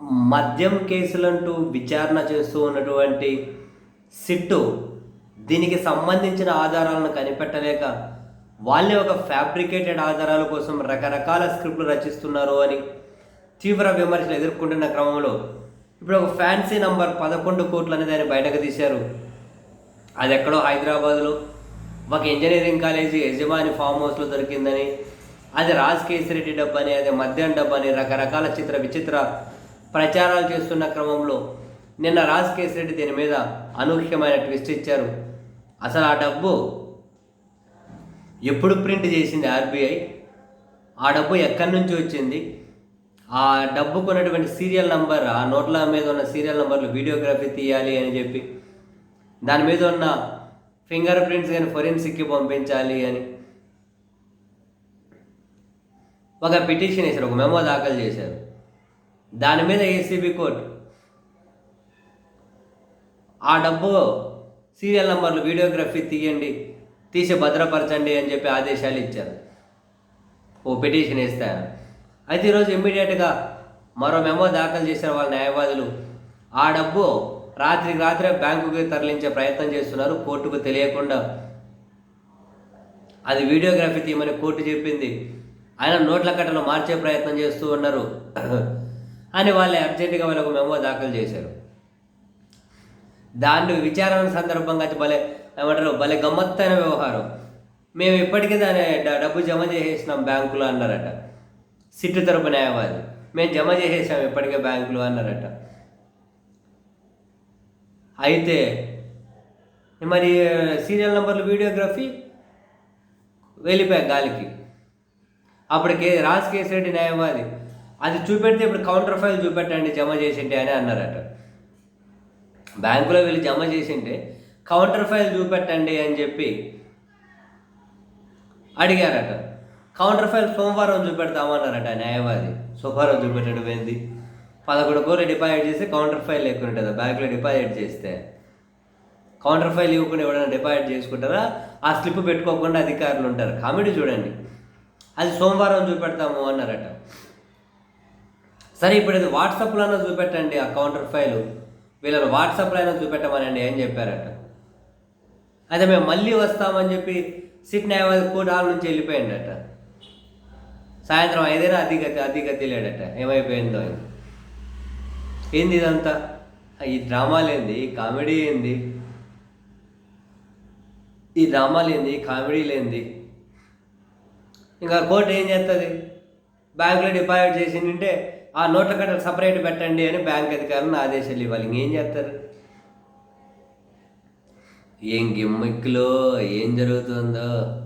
మద్యం కేసులంటూ విచారణ చేస్తూ ఉన్నటువంటి సిట్టు దీనికి సంబంధించిన ఆధారాలను కనిపెట్టలేక వాళ్ళే ఒక ఫ్యాబ్రికేటెడ్ ఆధారాల కోసం రకరకాల స్క్రిప్ట్లు రచిస్తున్నారు అని తీవ్ర విమర్శలు ఎదుర్కొంటున్న క్రమంలో ఇప్పుడు ఒక ఫ్యాన్సీ నంబర్ పదకొండు కోట్లు అనేది ఆయన బయటకు తీశారు. అది ఎక్కడో హైదరాబాద్లో ఒక ఇంజనీరింగ్ కాలేజీ యజమాని ఫామ్ హౌస్లో దొరికిందని అది రాజ్ కేసిరెడ్డి డబ్బని అది మద్యం డబ్బని రకరకాల చిత్ర విచిత్ర ప్రచారాలు చేస్తున్న క్రమంలో నిన్న రాజ్ కేసిరెడ్డి దీని మీద అనూహ్యమైన ట్విస్ట్ ఇచ్చారు. అసలు ఆ డబ్బు ఎప్పుడు ప్రింట్ చేసింది ఆర్బీఐ? ఆ డబ్బు ఎక్కడి నుంచి వచ్చింది? ఆ డబ్బుకు ఉన్నటువంటి సీరియల్ నంబర్ ఆ నోట్ల మీద ఉన్న సీరియల్ నంబర్లు వీడియోగ్రఫీ తీయాలి అని చెప్పి దాని మీద ఉన్న ఫింగర్ ప్రింట్స్ కానీ ఫొరెన్సిక్కి పంపించాలి అని ఒక పిటిషన్ వేశారు ఒక మెమో దాఖలు చేశారు. దాని మీద ఏసీబీ కోర్టు ఆ డబ్బు సీరియల్ నంబర్లు వీడియోగ్రఫీ తీయండి తీసి భద్రపరచండి అని చెప్పి ఆదేశాలు ఇచ్చారు. ఓ పిటిషన్ ఇస్తాను అయితే ఈరోజు ఇమ్మీడియట్గా మరో మెమో దాఖలు చేసిన వాళ్ళ న్యాయవాదులు ఆ డబ్బు రాత్రికి రాత్రే బ్యాంకుకి తరలించే ప్రయత్నం చేస్తున్నారు. కోర్టుకు తెలియకుండా అది వీడియోగ్రఫీ తీయమని కోర్టు చెప్పింది. ఆయన నోట్ల కట్టలు మార్చే ప్రయత్నం చేస్తూ ఉన్నారు. అని వాళ్ళు అర్జెంటుగా వాళ్ళకు మెమో దాఖలు చేశారు. దాన్ని విచారణ సందర్భంగా భలే ఏమంటారు భలే గమ్మత్తైన వ్యవహారం. మేము ఇప్పటికీ దాని డబ్బు జమ చేసేసినాం బ్యాంకులో అన్నారట. సిట్టు తరపు న్యాయవాది. మేము జమ చేసేసాం ఇప్పటికే బ్యాంకులో అన్నారట. అయితే మరి సీరియల్ నెంబర్లు వీడియోగ్రఫీ వెళ్ళిపోయా గాలికి. అప్పటికే రాజ్ కేసిరెడ్డి న్యాయవాది అది చూపెడితే ఇప్పుడు కౌంటర్ ఫైల్ చూపెట్టండి జమ చేసింటే అని అన్నారట. బ్యాంకులో వెళ్ళి జమ చేసింటే కౌంటర్ ఫైల్ చూపెట్టండి అని చెప్పి అడిగారట. కౌంటర్ ఫైల్ సోమవారం చూపెడతామన్నారట న్యాయవాది. సోమవారం చూపెట్టడం ఏంది? పదకొండు కోట్లు డిపాజిట్ చేస్తే కౌంటర్ ఫైల్ లేకుండా బ్యాంకులో డిపాజిట్ చేస్తే. కౌంటర్ ఫైల్ ఇవ్వకుండా ఎవరైనా డిపాజిట్ చేసుకుంటారా? ఆ స్లిప్ పెట్టుకోకుండా అధికారులు ఉంటారు. కామెడీ చూడండి. అది సోమవారం చూపెడతాము అన్నారట. సరే ఇప్పుడు ఇది అయినా చూపెట్టండి ఆ కౌంటర్ ఫైలు వీళ్ళని వాట్సాప్లో అయినా చూపెట్టమనండి ఏం చెప్పారట. అయితే మేము మళ్ళీ వస్తామని చెప్పి సిట్ న్యాయవాది కోర్టు హాల్ నుంచి వెళ్ళిపోయిండట సాయంత్రం ఐదైనా? అధిగతి అధిగతి లేడట ఏమైపోయిందో అని. ఏంది ఇదంతా? ఈ డ్రామాలు ఏంది ఈ కామెడీ ఏంది? ఈ డ్రామాలు ఏంది ఈ కామెడీలు ఏంది ఇంకా కోర్టు ఏం చేస్తుంది బ్యాంకులో డిపాజిట్ చేసిందంటే ఆ నోట్ల కట్టలు సపరేట్ పెట్టండి అని బ్యాంక్ అధికారులను ఆదేశాలు ఇవ్వాలి. ఇంకేం చేస్తారు? ఏం గిమ్మిక్కులో ఏం జరుగుతుందో?